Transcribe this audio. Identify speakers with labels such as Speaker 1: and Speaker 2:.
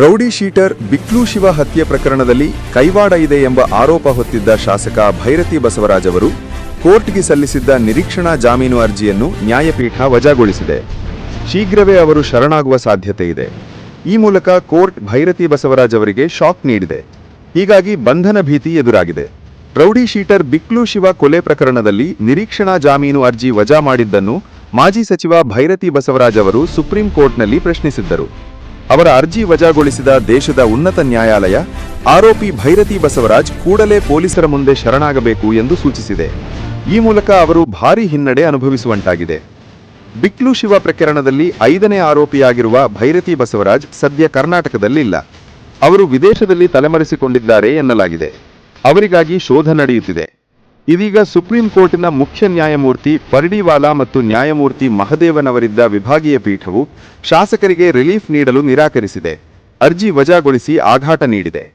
Speaker 1: Rowdy sheeter ಬಿಕ್ಲು Shiva ಹತ್ಯೆ ಪ್ರಕರಣದಲ್ಲಿ ಕೈವಾಡ ಇದೆ ಎಂಬ ಆರೋಪ ಹೊತ್ತಿದ್ದ ಶಾಸಕ ಭೈರತಿ ಬಸವರಾಜ್ ಅವರು ಕೋರ್ಟ್ಗೆ ಸಲ್ಲಿಸಿದ್ದ ನಿರೀಕ್ಷಣಾ ಜಾಮೀನು ಅರ್ಜಿಯನ್ನು ನ್ಯಾಯಪೀಠ ವಜಾಗೊಳಿಸಿದೆ. ಶೀಘ್ರವೇ ಅವರು ಶರಣಾಗುವ ಸಾಧ್ಯತೆ ಇದೆ. ಈ ಮೂಲಕ ಕೋರ್ಟ್ ಭೈರತಿ ಬಸವರಾಜ್ ಅವರಿಗೆ ಶಾಕ್ ನೀಡಿದೆ. ಹೀಗಾಗಿ ಬಂಧನ ಭೀತಿ ಎದುರಾಗಿದೆ. ರೌಡಿ ಶೀಟರ್ ಬಿಕ್ಲು ಶಿವ ಕೊಲೆ ಪ್ರಕರಣದಲ್ಲಿ ನಿರೀಕ್ಷಣಾ ಜಾಮೀನು ಅರ್ಜಿ ವಜಾ ಮಾಡಿದ್ದನ್ನು ಮಾಜಿ ಸಚಿವ ಭೈರತಿ ಬಸವರಾಜ್ ಅವರು ಸುಪ್ರೀಂ ಕೋರ್ಟ್ನಲ್ಲಿ ಪ್ರಶ್ನಿಸಿದ್ದರು. ಅವರ ಅರ್ಜಿ ವಜಾಗೊಳಿಸಿದ ದೇಶದ ಉನ್ನತ ನ್ಯಾಯಾಲಯ, ಆರೋಪಿ ಭೈರತಿ ಬಸವರಾಜ್ ಕೂಡಲೇ ಪೊಲೀಸರ ಮುಂದೆ ಶರಣಾಗಬೇಕು ಎಂದು ಸೂಚಿಸಿದೆ. ಈ ಮೂಲಕ ಅವರು ಭಾರೀ ಹಿನ್ನಡೆ ಅನುಭವಿಸುವಂತಾಗಿದೆ. ಬಿಕ್ಲು ಶಿವ ಪ್ರಕರಣದಲ್ಲಿ ಐದನೇ ಆರೋಪಿಯಾಗಿರುವ ಭೈರತಿ ಬಸವರಾಜ್ ಸದ್ಯ ಕರ್ನಾಟಕದಲ್ಲಿಲ್ಲ. ಅವರು ವಿದೇಶದಲ್ಲಿ ತಲೆಮರೆಸಿಕೊಂಡಿದ್ದಾರೆ ಎನ್ನಲಾಗಿದೆ. ಅವರಿಗಾಗಿ ಶೋಧ ನಡೆಯುತ್ತಿದೆ. ಇದೀಗ ಸುಪ್ರೀಂ ಕೋರ್ಟಿನ ಮುಖ್ಯ ನ್ಯಾಯಮೂರ್ತಿ ಪರ್ಡಿವಾಲಾ ಮತ್ತು ನ್ಯಾಯಮೂರ್ತಿ ಮಹದೇವನವರಿದ್ದ ವಿಭಾಗೀಯ ಪೀಠವು ಶಾಸಕರಿಗೆ ರಿಲೀಫ್ ನೀಡಲು ನಿರಾಕರಿಸಿದೆ. ಅರ್ಜಿ ವಜಾಗೊಳಿಸಿ ಆಘಾಟ ನೀಡಿದೆ.